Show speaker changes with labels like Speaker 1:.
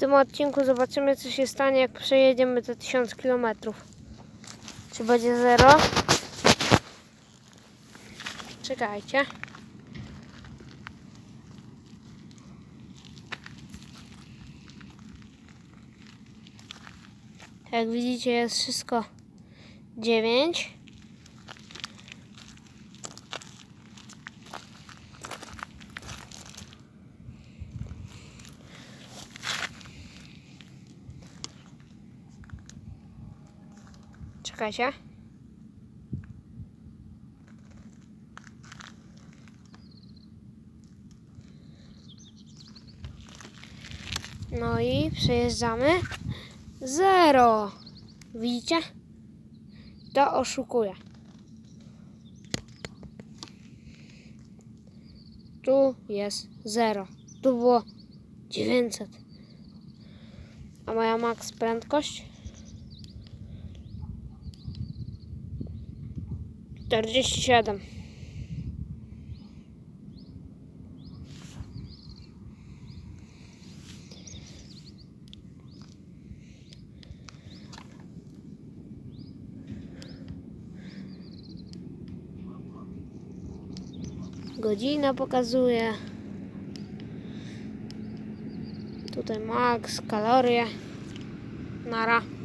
Speaker 1: tym odcinku zobaczymy, co się stanie, jak przejedziemy te 1000 km. Czy będzie zero? Czekajcie. Jak widzicie, jest wszystko 9. Czekajcie. No i przejeżdżamy. Zero. Widzicie? To oszukuje. Tu jest zero. Tu było 900. A moja max prędkość? 47. Godzina pokazuje. Tutaj max, kalorie. Nara.